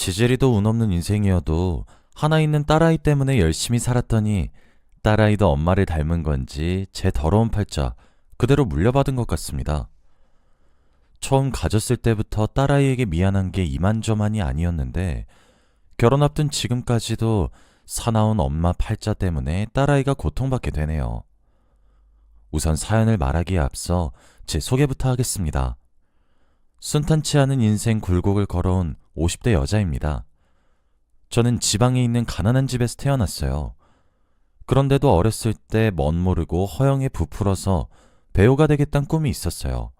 지지리도 운 없는 인생이어도 하나 있는 딸아이 때문에 열심히 살았더니 딸아이도 엄마를 닮은 건지 제 더러운 팔자 그대로 물려받은 것 같습니다. 처음 가졌을 때부터 딸아이에게 미안한 게 이만저만이 아니었는데 결혼 앞둔 지금까지도 사나운 엄마 팔자 때문에 딸아이가 고통받게 되네요. 우선 사연을 말하기에 앞서 제 소개부터 하겠습니다. 순탄치 않은 인생 굴곡을 걸어온 50대 여자입니다. 저는 지방에 있는 가난한 집에서 태어났어요. 그런데도 어렸을 때 멋 모르고 허영에 부풀어서 배우가 되겠다는 꿈이 있었어요.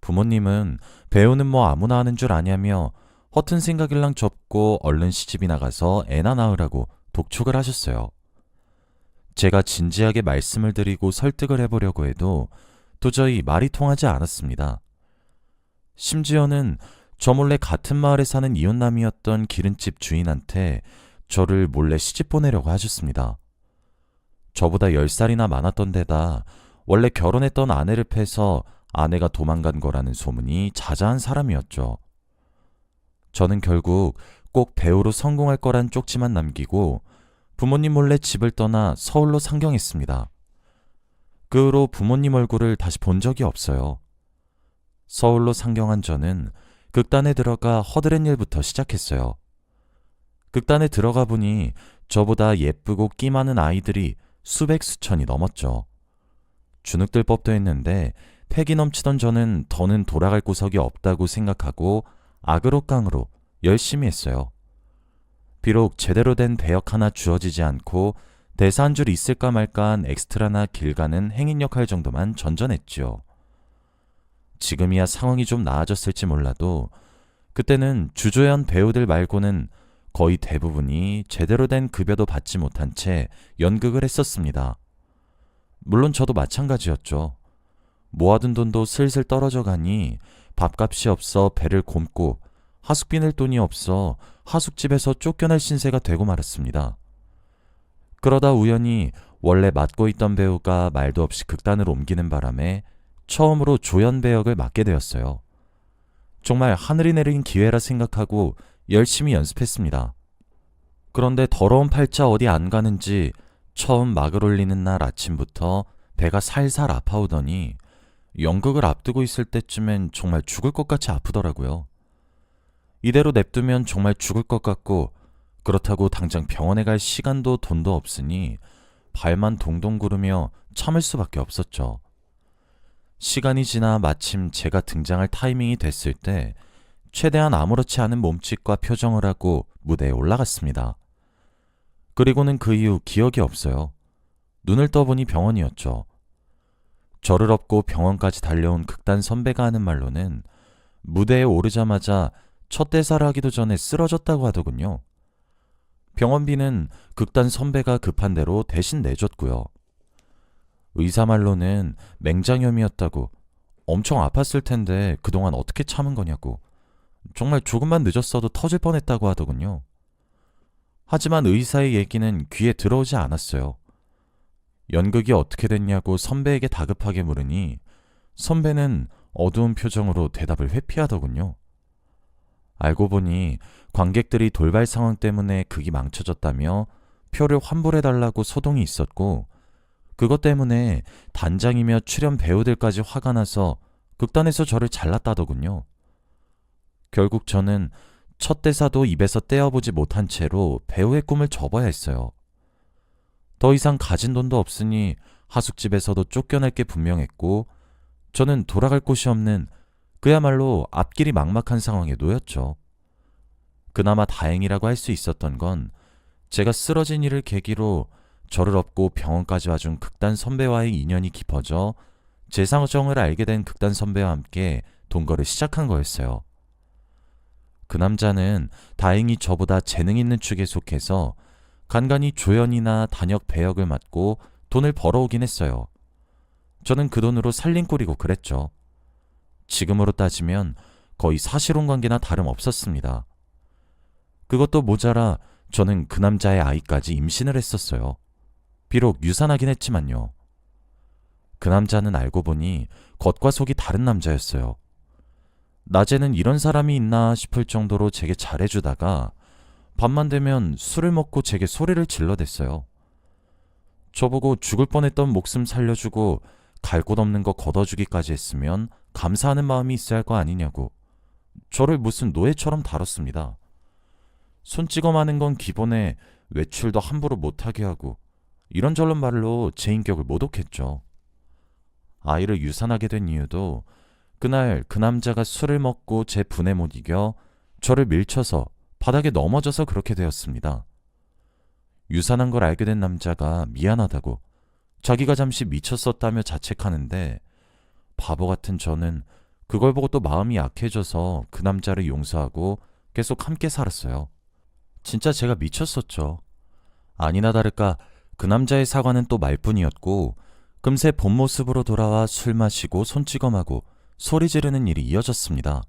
부모님은 배우는 뭐 아무나 하는 줄 아냐며 허튼 생각일랑 접고 얼른 시집이 나 가서 애나 낳으라고 독촉을 하셨어요. 제가 진지하게 말씀을 드리고 설득을 해보려고 해도 도저히 말이 통하지 않았습니다. 심지어는 저 몰래 같은 마을에 사는 이웃남이었던 기름집 주인한테 저를 몰래 시집 보내려고 하셨습니다. 저보다 10살이나 많았던 데다 원래 결혼했던 아내를 패서 아내가 도망간 거라는 소문이 자자한 사람이었죠. 저는 결국 꼭 배우로 성공할 거란 쪽지만 남기고 부모님 몰래 집을 떠나 서울로 상경했습니다. 그 후로 부모님 얼굴을 다시 본 적이 없어요. 서울로 상경한 저는 극단에 들어가 허드렛 일부터 시작했어요. 극단에 들어가 보니 저보다 예쁘고 끼 많은 아이들이 수백 수천이 넘었죠. 주눅들 법도 했는데 패기 넘치던 저는 더는 돌아갈 구석이 없다고 생각하고 악으로 깡으로 열심히 했어요. 비록 제대로 된 배역 하나 주어지지 않고 대사 한 줄 있을까 말까한 엑스트라나 길 가는 행인 역할 정도만 전전했지요. 지금이야 상황이 좀 나아졌을지 몰라도 그때는 주조연 배우들 말고는 거의 대부분이 제대로 된 급여도 받지 못한 채 연극을 했었습니다. 물론 저도 마찬가지였죠. 모아둔 돈도 슬슬 떨어져 가니 밥값이 없어 배를 곪고 하숙비 낼 돈이 없어 하숙집에서 쫓겨날 신세가 되고 말았습니다. 그러다 우연히 원래 맡고 있던 배우가 말도 없이 극단을 옮기는 바람에 처음으로 조연 배역을 맡게 되었어요. 정말 하늘이 내린 기회라 생각하고 열심히 연습했습니다. 그런데 더러운 팔자 어디 안 가는지 처음 막을 올리는 날 아침부터 배가 살살 아파오더니 연극을 앞두고 있을 때쯤엔 정말 죽을 것 같이 아프더라고요. 이대로 냅두면 정말 죽을 것 같고 그렇다고 당장 병원에 갈 시간도 돈도 없으니 발만 동동 구르며 참을 수밖에 없었죠. 시간이 지나 마침 제가 등장할 타이밍이 됐을 때 최대한 아무렇지 않은 몸짓과 표정을 하고 무대에 올라갔습니다. 그리고는 그 이후 기억이 없어요. 눈을 떠보니 병원이었죠. 저를 업고 병원까지 달려온 극단 선배가 하는 말로는 무대에 오르자마자 첫 대사를 하기도 전에 쓰러졌다고 하더군요. 병원비는 극단 선배가 급한 대로 대신 내줬고요. 의사 말로는 맹장염이었다고 엄청 아팠을 텐데 그동안 어떻게 참은 거냐고 정말 조금만 늦었어도 터질 뻔했다고 하더군요. 하지만 의사의 얘기는 귀에 들어오지 않았어요. 연극이 어떻게 됐냐고 선배에게 다급하게 물으니 선배는 어두운 표정으로 대답을 회피하더군요. 알고 보니 관객들이 돌발 상황 때문에 극이 망쳐졌다며 표를 환불해달라고 소동이 있었고 그것 때문에 단장이며 출연 배우들까지 화가 나서 극단에서 저를 잘랐다더군요. 결국 저는 첫 대사도 입에서 떼어보지 못한 채로 배우의 꿈을 접어야 했어요. 더 이상 가진 돈도 없으니 하숙집에서도 쫓겨날 게 분명했고 저는 돌아갈 곳이 없는 그야말로 앞길이 막막한 상황에 놓였죠. 그나마 다행이라고 할 수 있었던 건 제가 쓰러진 일을 계기로 저를 업고 병원까지 와준 극단 선배와의 인연이 깊어져 제 상정을 알게 된 극단 선배와 함께 동거를 시작한 거였어요. 그 남자는 다행히 저보다 재능 있는 축에 속해서 간간히 조연이나 단역 배역을 맡고 돈을 벌어오긴 했어요. 저는 그 돈으로 살림 꾸리고 그랬죠. 지금으로 따지면 거의 사실혼 관계나 다름 없었습니다. 그것도 모자라 저는 그 남자의 아이까지 임신을 했었어요. 비록 유산하긴 했지만요. 그 남자는 알고 보니 겉과 속이 다른 남자였어요. 낮에는 이런 사람이 있나 싶을 정도로 제게 잘해주다가 밤만 되면 술을 먹고 제게 소리를 질러댔어요. 저보고 죽을 뻔했던 목숨 살려주고 갈 곳 없는 거 걷어주기까지 했으면 감사하는 마음이 있어야 할 거 아니냐고 저를 무슨 노예처럼 다뤘습니다. 손찌검 하는 건 기본에 외출도 함부로 못하게 하고 이런저런 말로 제 인격을 모독했죠. 아이를 유산하게 된 이유도 그날 그 남자가 술을 먹고 제 분에 못 이겨 저를 밀쳐서 바닥에 넘어져서 그렇게 되었습니다. 유산한 걸 알게 된 남자가 미안하다고 자기가 잠시 미쳤었다며 자책하는데 바보 같은 저는 그걸 보고 또 마음이 약해져서 그 남자를 용서하고 계속 함께 살았어요. 진짜 제가 미쳤었죠. 아니나 다를까 그 남자의 사과는 또 말뿐이었고 금세 본 모습으로 돌아와 술 마시고 손찌검하고 소리 지르는 일이 이어졌습니다.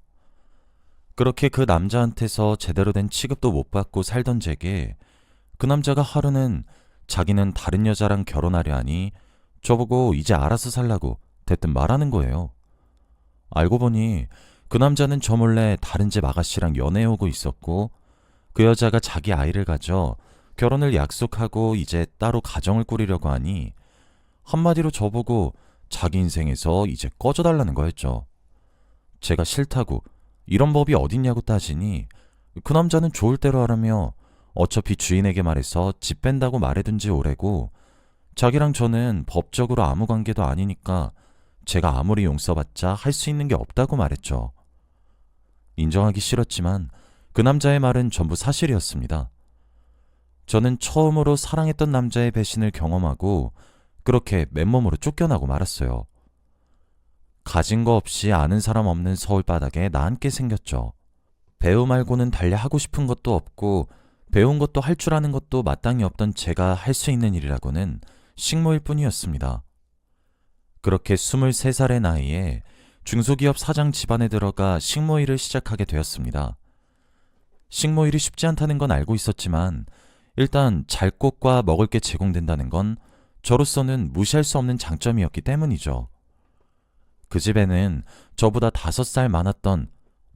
그렇게 그 남자한테서 제대로 된 취급도 못 받고 살던 제게 그 남자가 하루는 자기는 다른 여자랑 결혼하려 하니 저보고 이제 알아서 살라고 대뜸 말하는 거예요. 알고 보니 그 남자는 저 몰래 다른 집 아가씨랑 연애해 오고 있었고 그 여자가 자기 아이를 가져 결혼을 약속하고 이제 따로 가정을 꾸리려고 하니 한마디로 저보고 자기 인생에서 이제 꺼져달라는 거였죠. 제가 싫다고 이런 법이 어딨냐고 따지니 그 남자는 좋을 대로 하라며 어차피 주인에게 말해서 집 뺀다고 말해둔 지 오래고 자기랑 저는 법적으로 아무 관계도 아니니까 제가 아무리 용서받자 할 수 있는 게 없다고 말했죠. 인정하기 싫었지만 그 남자의 말은 전부 사실이었습니다. 저는 처음으로 사랑했던 남자의 배신을 경험하고 그렇게 맨몸으로 쫓겨나고 말았어요. 가진 거 없이 아는 사람 없는 서울 바닥에 나앉게 생겼죠. 배우 말고는 달리 하고 싶은 것도 없고 배운 것도 할 줄 아는 것도 마땅히 없던 제가 할 수 있는 일이라고는 식모일 뿐이었습니다. 그렇게 23살의 나이에 중소기업 사장 집안에 들어가 식모 일을 시작하게 되었습니다. 식모 일이 쉽지 않다는 건 알고 있었지만 일단 잘 곳과 먹을 게 제공된다는 건 저로서는 무시할 수 없는 장점이었기 때문이죠. 그 집에는 저보다 다섯 살 많았던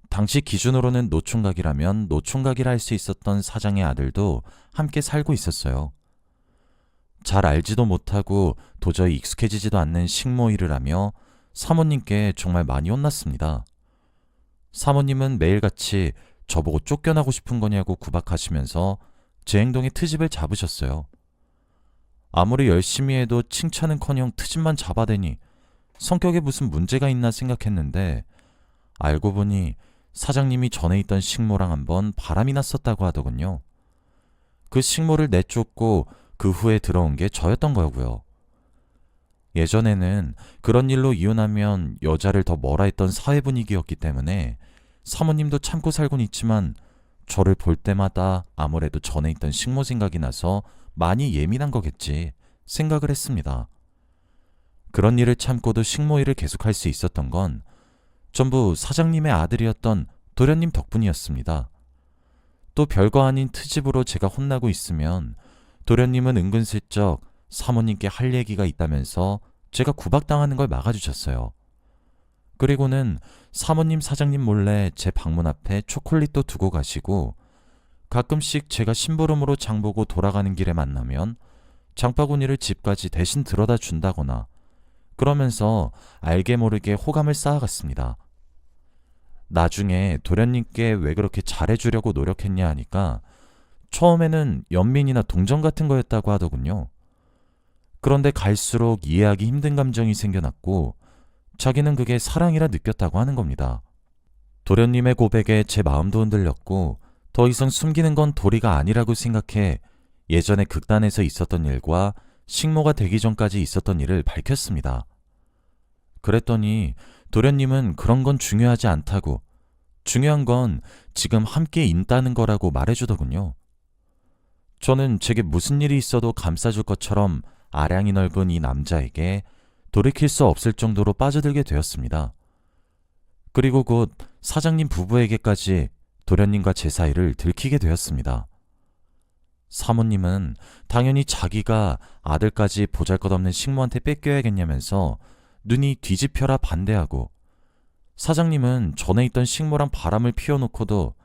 당시 기준으로는 노총각이라면 노총각이라 할 수 있었던 사장의 아들도 함께 살고 있었어요. 잘 알지도 못하고 도저히 익숙해지지도 않는 식모일을 하며 사모님께 정말 많이 혼났습니다. 사모님은 매일같이 저보고 쫓겨나고 싶은 거냐고 구박하시면서 제 행동에 트집을 잡으셨어요. 아무리 열심히 해도 칭찬은커녕 트집만 잡아대니 성격에 무슨 문제가 있나 생각했는데 알고 보니 사장님이 전에 있던 식모랑 한번 바람이 났었다고 하더군요. 그 식모를 내쫓고 그 후에 들어온 게 저였던 거고요. 예전에는 그런 일로 이혼하면 여자를 더 뭐라 했던 사회 분위기였기 때문에 사모님도 참고 살곤 있지만 저를 볼 때마다 아무래도 전에 있던 식모 생각이 나서 많이 예민한 거겠지 생각을 했습니다. 그런 일을 참고도 식모 일을 계속할 수 있었던 건 전부 사장님의 아들이었던 도련님 덕분이었습니다. 또 별거 아닌 트집으로 제가 혼나고 있으면 도련님은 은근슬쩍 사모님께 할 얘기가 있다면서 제가 구박당하는 걸 막아주셨어요. 그리고는 사모님 사장님 몰래 제 방문 앞에 초콜릿도 두고 가시고 가끔씩 제가 심부름으로 장보고 돌아가는 길에 만나면 장바구니를 집까지 대신 들어다 준다거나 그러면서 알게 모르게 호감을 쌓아갔습니다. 나중에 도련님께 왜 그렇게 잘해주려고 노력했냐 하니까 처음에는 연민이나 동정 같은 거였다고 하더군요. 그런데 갈수록 이해하기 힘든 감정이 생겨났고 자기는 그게 사랑이라 느꼈다고 하는 겁니다. 도련님의 고백에 제 마음도 흔들렸고 더 이상 숨기는 건 도리가 아니라고 생각해 예전에 극단에서 있었던 일과 식모가 되기 전까지 있었던 일을 밝혔습니다. 그랬더니 도련님은 그런 건 중요하지 않다고 중요한 건 지금 함께 있다는 거라고 말해주더군요. 저는 제게 무슨 일이 있어도 감싸줄 것처럼 아량이 넓은 이 남자에게 돌이킬 수 없을 정도로 빠져들게 되었습니다. 그리고 곧 사장님 부부에게까지 도련님과 제 사이를 들키게 되었습니다. 사모님은 당연히 자기가 아들까지 보잘 것 없는 식모한테 뺏겨야겠냐면서 눈이 뒤집혀라 반대하고 사장님은 전에 있던 식모랑 바람을 피워놓고도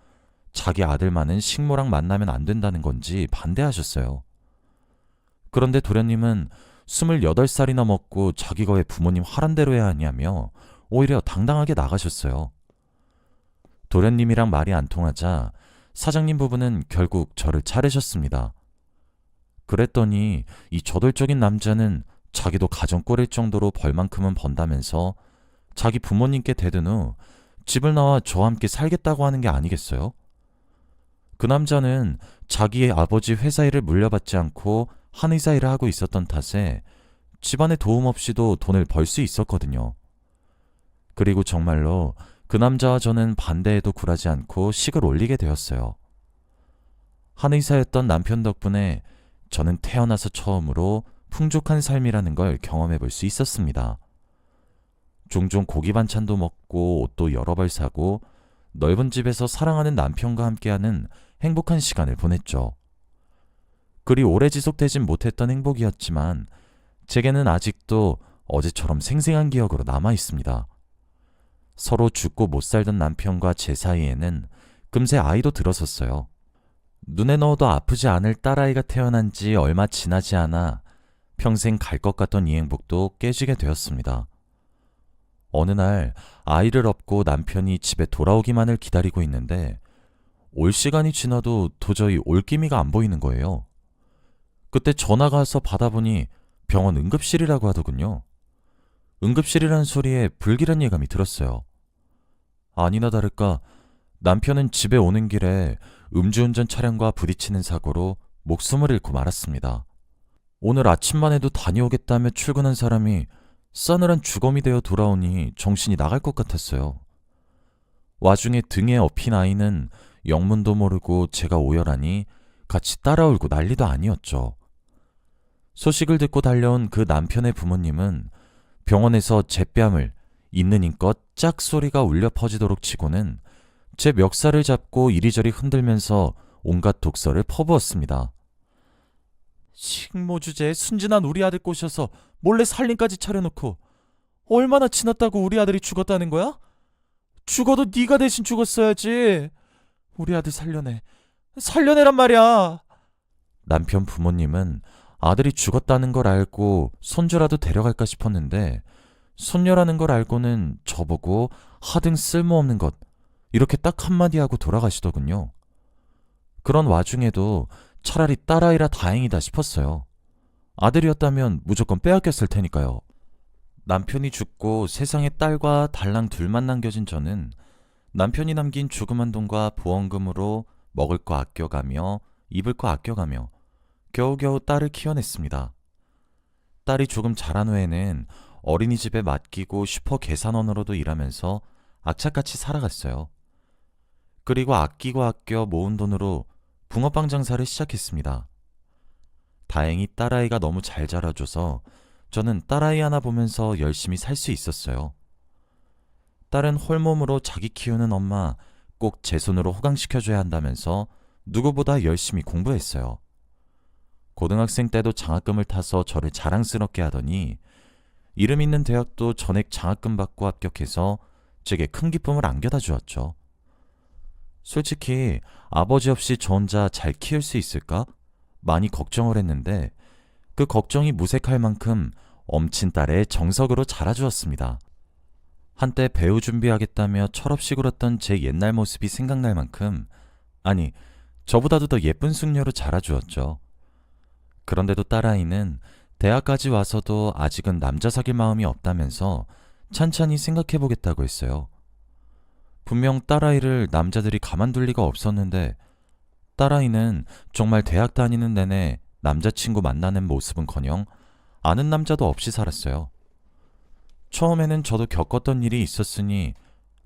자기 아들만은 식모랑 만나면 안 된다는 건지 반대하셨어요. 그런데 도련님은 28살이나 먹고 자기가 왜 부모님 하란 대로 해야 하냐며 오히려 당당하게 나가셨어요. 도련님이랑 말이 안 통하자 사장님 부부는 결국 저를 차르셨습니다. 그랬더니 이 저돌적인 남자는 자기도 가정 꾸릴 정도로 벌만큼은 번다면서 자기 부모님께 대든 후 집을 나와 저와 함께 살겠다고 하는 게 아니겠어요? 그 남자는 자기의 아버지 회사 일을 물려받지 않고 한의사 일을 하고 있었던 탓에 집안의 도움 없이도 돈을 벌 수 있었거든요. 그리고 정말로 그 남자와 저는 반대에도 굴하지 않고 식을 올리게 되었어요. 한의사였던 남편 덕분에 저는 태어나서 처음으로 풍족한 삶이라는 걸 경험해 볼 수 있었습니다. 종종 고기 반찬도 먹고 옷도 여러 벌 사고 넓은 집에서 사랑하는 남편과 함께하는 행복한 시간을 보냈죠. 그리 오래 지속되진 못했던 행복이었지만 제게는 아직도 어제처럼 생생한 기억으로 남아 있습니다. 서로 죽고 못 살던 남편과 제 사이에는 금세 아이도 들어섰어요. 눈에 넣어도 아프지 않을 딸아이가 태어난 지 얼마 지나지 않아 평생 갈 것 같던 이 행복도 깨지게 되었습니다. 어느 날 아이를 업고 남편이 집에 돌아오기만을 기다리고 있는데 올 시간이 지나도 도저히 올 기미가 안 보이는 거예요. 그때 전화가 와서 받아보니 병원 응급실이라고 하더군요. 응급실이라는 소리에 불길한 예감이 들었어요. 아니나 다를까 남편은 집에 오는 길에 음주운전 차량과 부딪히는 사고로 목숨을 잃고 말았습니다. 오늘 아침만 해도 다녀오겠다며 출근한 사람이 싸늘한 주검이 되어 돌아오니 정신이 나갈 것 같았어요. 와중에 등에 업힌 아이는 영문도 모르고 제가 오열하니 같이 따라 울고 난리도 아니었죠. 소식을 듣고 달려온 그 남편의 부모님은 병원에서 제 뺨을 있는 힘껏 짝 소리가 울려 퍼지도록 치고는 제 멱살을 잡고 이리저리 흔들면서 온갖 독설을 퍼부었습니다. 식모 주제에 순진한 우리 아들 꼬셔서 몰래 살림까지 차려놓고 얼마나 지났다고 우리 아들이 죽었다는 거야? 죽어도 네가 대신 죽었어야지. 우리 아들 살려내. 살려내란 말이야. 남편 부모님은 아들이 죽었다는 걸 알고 손주라도 데려갈까 싶었는데 손녀라는 걸 알고는 저보고 하등 쓸모없는 것 이렇게 딱 한마디 하고 돌아가시더군요. 그런 와중에도 차라리 딸아이라 다행이다 싶었어요. 아들이었다면 무조건 빼앗겼을 테니까요. 남편이 죽고 세상에 딸과 달랑 둘만 남겨진 저는 남편이 남긴 조그만 돈과 보험금으로 먹을 거 아껴가며 입을 거 아껴가며 겨우겨우 딸을 키워냈습니다. 딸이 조금 자란 후에는 어린이집에 맡기고 슈퍼 계산원으로도 일하면서 악착같이 살아갔어요. 그리고 아끼고 아껴 모은 돈으로 붕어빵 장사를 시작했습니다. 다행히 딸아이가 너무 잘 자라줘서 저는 딸아이 하나 보면서 열심히 살 수 있었어요. 딸은 홀몸으로 자기 키우는 엄마 꼭 제 손으로 호강시켜줘야 한다면서 누구보다 열심히 공부했어요. 고등학생 때도 장학금을 타서 저를 자랑스럽게 하더니 이름 있는 대학도 전액 장학금 받고 합격해서 제게 큰 기쁨을 안겨다 주었죠. 솔직히 아버지 없이 저 혼자 잘 키울 수 있을까? 많이 걱정을 했는데 그 걱정이 무색할 만큼 엄친 딸의 정석으로 자라주었습니다. 한때 배우 준비하겠다며 철없이 굴었던 제 옛날 모습이 생각날 만큼 아니 저보다도 더 예쁜 숙녀로 자라주었죠. 그런데도 딸아이는 대학까지 와서도 아직은 남자 사귈 마음이 없다면서 찬찬히 생각해 보겠다고 했어요. 분명 딸아이를 남자들이 가만둘 리가 없었는데 딸아이는 정말 대학 다니는 내내 남자친구 만나는 모습은커녕 아는 남자도 없이 살았어요. 처음에는 저도 겪었던 일이 있었으니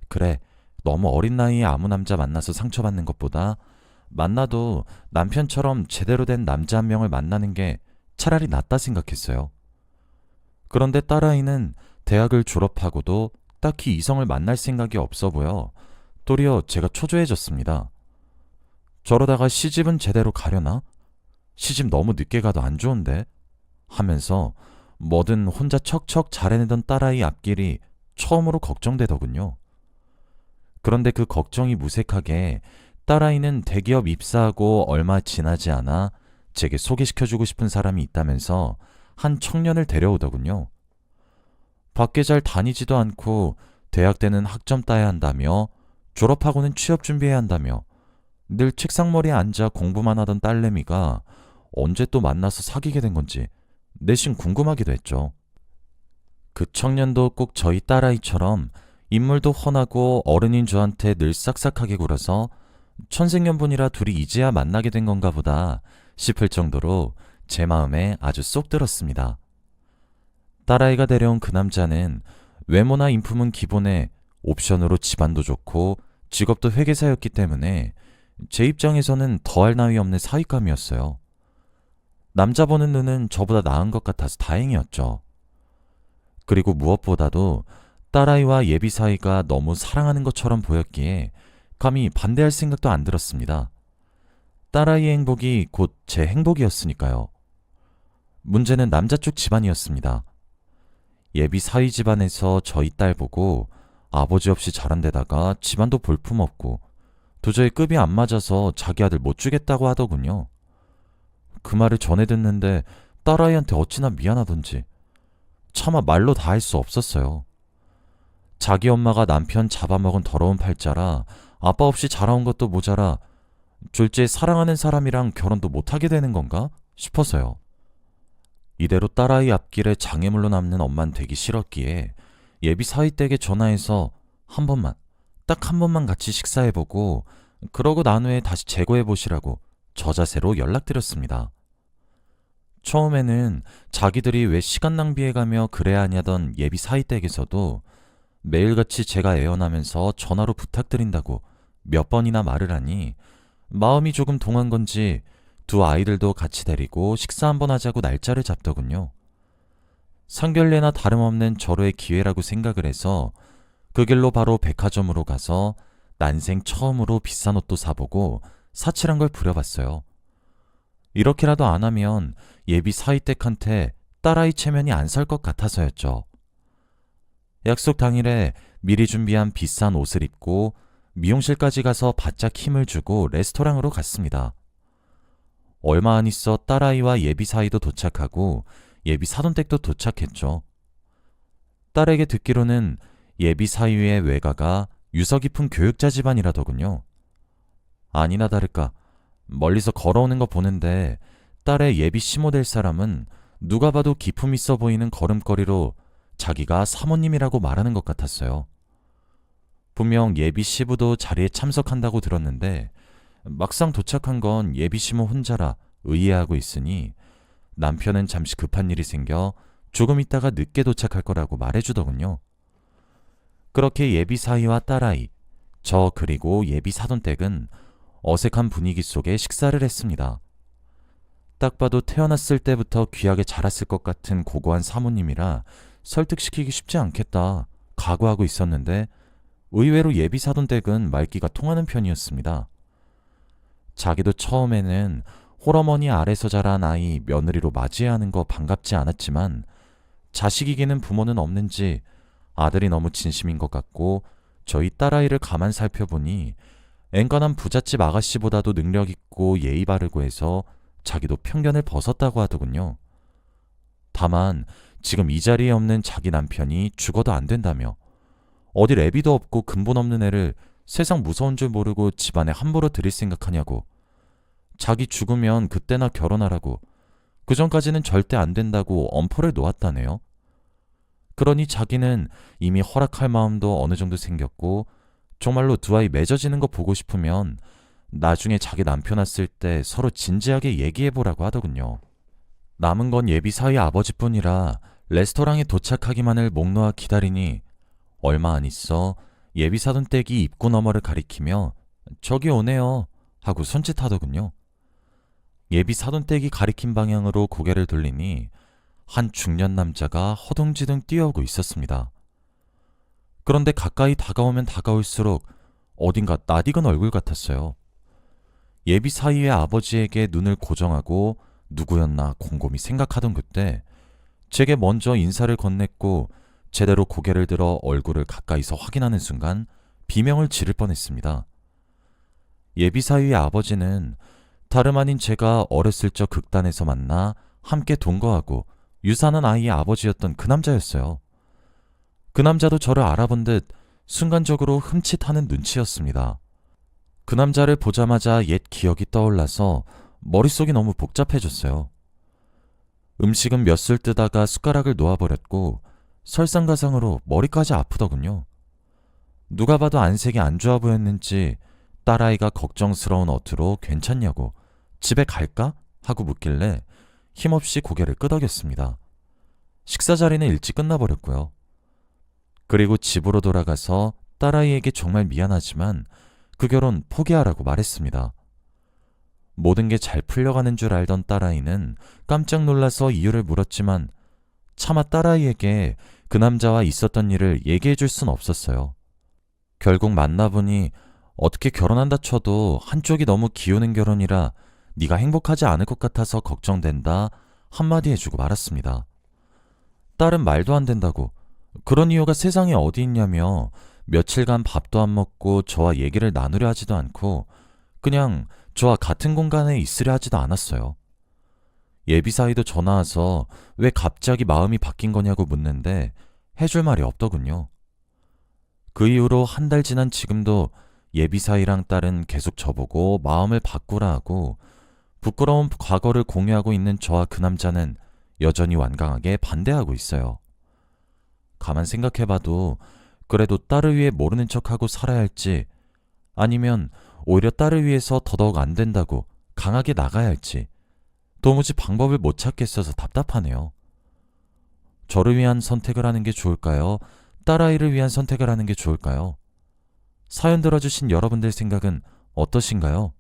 그래 너무 어린 나이에 아무 남자 만나서 상처받는 것보다 만나도 남편처럼 제대로 된 남자 한 명을 만나는 게 차라리 낫다 생각했어요. 그런데 딸아이는 대학을 졸업하고도 딱히 이성을 만날 생각이 없어 보여 도리어 제가 초조해졌습니다. 저러다가 시집은 제대로 가려나? 시집 너무 늦게 가도 안 좋은데? 하면서 뭐든 혼자 척척 잘해내던 딸아이 앞길이 처음으로 걱정되더군요. 그런데 그 걱정이 무색하게 딸아이는 대기업 입사하고 얼마 지나지 않아 제게 소개시켜주고 싶은 사람이 있다면서 한 청년을 데려오더군요. 밖에 잘 다니지도 않고 대학 때는 학점 따야 한다며 졸업하고는 취업 준비해야 한다며 늘 책상머리에 앉아 공부만 하던 딸내미가 언제 또 만나서 사귀게 된 건지 내심 궁금하기도 했죠. 그 청년도 꼭 저희 딸아이처럼 인물도 훤하고 어른인 저한테 늘 싹싹하게 굴어서 천생연분이라 둘이 이제야 만나게 된 건가 보다 싶을 정도로 제 마음에 아주 쏙 들었습니다. 딸아이가 데려온 그 남자는 외모나 인품은 기본에 옵션으로 집안도 좋고 직업도 회계사였기 때문에 제 입장에서는 더할 나위 없는 사윗감이었어요. 남자 보는 눈은 저보다 나은 것 같아서 다행이었죠. 그리고 무엇보다도 딸아이와 예비 사이가 너무 사랑하는 것처럼 보였기에 감히 반대할 생각도 안 들었습니다. 딸아이의 행복이 곧 제 행복이었으니까요. 문제는 남자 쪽 집안이었습니다. 예비 사위 집안에서 저희 딸 보고 아버지 없이 자란 데다가 집안도 볼품 없고 도저히 급이 안 맞아서 자기 아들 못 주겠다고 하더군요. 그 말을 전해 듣는데 딸아이한테 어찌나 미안하던지 차마 말로 다 할 수 없었어요. 자기 엄마가 남편 잡아먹은 더러운 팔자라 아빠 없이 자라온 것도 모자라 졸지에 사랑하는 사람이랑 결혼도 못하게 되는 건가 싶어서요. 이대로 딸아이 앞길에 장애물로 남는 엄만 되기 싫었기에 예비 사위댁에 전화해서 한 번만, 딱 한 번만 같이 식사해보고 그러고 난 후에 다시 재고해보시라고 저자세로 연락드렸습니다. 처음에는 자기들이 왜 시간 낭비해가며 그래야 하냐던 예비 사위댁에서도 매일같이 제가 애원하면서 전화로 부탁드린다고 몇 번이나 말을 하니 마음이 조금 동한 건지 두 아이들도 같이 데리고 식사 한번 하자고 날짜를 잡더군요. 상견례나 다름없는 절호의 기회라고 생각을 해서 그 길로 바로 백화점으로 가서 난생 처음으로 비싼 옷도 사보고 사칠한 걸 부려봤어요. 이렇게라도 안 하면 예비 사위댁한테 딸아이 체면이 안살것 같아서였죠. 약속 당일에 미리 준비한 비싼 옷을 입고 미용실까지 가서 바짝 힘을 주고 레스토랑으로 갔습니다. 얼마 안 있어 딸아이와 예비 사이도 도착하고 예비 사돈댁도 도착했죠. 딸에게 듣기로는 예비 사위의 외가가 유서 깊은 교육자 집안이라더군요. 아니나 다를까 멀리서 걸어오는 거 보는데 딸의 예비 시모 될 사람은 누가 봐도 기품 있어 보이는 걸음걸이로 자기가 사모님이라고 말하는 것 같았어요. 분명 예비 시부도 자리에 참석한다고 들었는데 막상 도착한 건 예비 시모 혼자라 의아해하고 있으니 남편은 잠시 급한 일이 생겨 조금 있다가 늦게 도착할 거라고 말해주더군요. 그렇게 예비 사위와 딸아이, 저 그리고 예비 사돈댁은 어색한 분위기 속에 식사를 했습니다. 딱 봐도 태어났을 때부터 귀하게 자랐을 것 같은 고고한 사모님이라 설득시키기 쉽지 않겠다 각오하고 있었는데 의외로 예비 사돈 댁은 말귀가 통하는 편이었습니다. 자기도 처음에는 홀어머니 아래서 자란 아이 며느리로 맞이해야 하는 거 반갑지 않았지만 자식이기는 부모는 없는지 아들이 너무 진심인 것 같고 저희 딸아이를 가만 살펴보니 앵간한 부잣집 아가씨보다도 능력 있고 예의 바르고 해서 자기도 편견을 벗었다고 하더군요. 다만 지금 이 자리에 없는 자기 남편이 죽어도 안 된다며 어디 애비도 없고 근본 없는 애를 세상 무서운 줄 모르고 집안에 함부로 들일 생각하냐고 자기 죽으면 그때나 결혼하라고 그 전까지는 절대 안 된다고 엄포를 놓았다네요. 그러니 자기는 이미 허락할 마음도 어느 정도 생겼고 정말로 두 아이 맺어지는 거 보고 싶으면 나중에 자기 남편 왔을 때 서로 진지하게 얘기해보라고 하더군요. 남은 건 예비 사위 아버지뿐이라 레스토랑에 도착하기만을 목 놓아 기다리니 얼마 안 있어 예비 사돈댁이 입구 너머를 가리키며 저기 오네요 하고 손짓하더군요. 예비 사돈댁이 가리킨 방향으로 고개를 돌리니 한 중년 남자가 허둥지둥 뛰어오고 있었습니다. 그런데 가까이 다가오면 다가올수록 어딘가 낯익은 얼굴 같았어요. 예비 사이의 아버지에게 눈을 고정하고 누구였나 곰곰이 생각하던 그때 제게 먼저 인사를 건넸고 제대로 고개를 들어 얼굴을 가까이서 확인하는 순간 비명을 지를 뻔했습니다. 예비 사위의 아버지는 다름 아닌 제가 어렸을 적 극단에서 만나 함께 동거하고 유산한 아이의 아버지였던 그 남자였어요. 그 남자도 저를 알아본 듯 순간적으로 흠칫하는 눈치였습니다. 그 남자를 보자마자 옛 기억이 떠올라서 머릿속이 너무 복잡해졌어요. 음식은 몇 술 뜨다가 숟가락을 놓아버렸고 설상가상으로 머리까지 아프더군요. 누가 봐도 안색이 안 좋아 보였는지 딸아이가 걱정스러운 어투로 괜찮냐고 집에 갈까? 하고 묻길래 힘없이 고개를 끄덕였습니다. 식사 자리는 일찍 끝나버렸고요. 그리고 집으로 돌아가서 딸아이에게 정말 미안하지만 그 결혼 포기하라고 말했습니다. 모든 게 잘 풀려가는 줄 알던 딸아이는 깜짝 놀라서 이유를 물었지만 차마 딸아이에게 그 남자와 있었던 일을 얘기해 줄 순 없었어요. 결국 만나보니 어떻게 결혼한다 쳐도 한쪽이 너무 기우는 결혼이라 네가 행복하지 않을 것 같아서 걱정된다 한마디 해주고 말았습니다. 딸은 말도 안 된다고 그런 이유가 세상에 어디 있냐며 며칠간 밥도 안 먹고 저와 얘기를 나누려 하지도 않고 그냥 저와 같은 공간에 있으려 하지도 않았어요. 예비사위도 전화 와서 왜 갑자기 마음이 바뀐 거냐고 묻는데 해줄 말이 없더군요. 그 이후로 한 달 지난 지금도 예비사위랑 딸은 계속 저보고 마음을 바꾸라 하고 부끄러운 과거를 공유하고 있는 저와 그 남자는 여전히 완강하게 반대하고 있어요. 가만 생각해봐도 그래도 딸을 위해 모르는 척하고 살아야 할지 아니면 오히려 딸을 위해서 더더욱 안 된다고 강하게 나가야 할지 도무지 방법을 못 찾겠어서 답답하네요. 저를 위한 선택을 하는 게 좋을까요? 딸아이를 위한 선택을 하는 게 좋을까요? 사연 들어주신 여러분들 생각은 어떠신가요?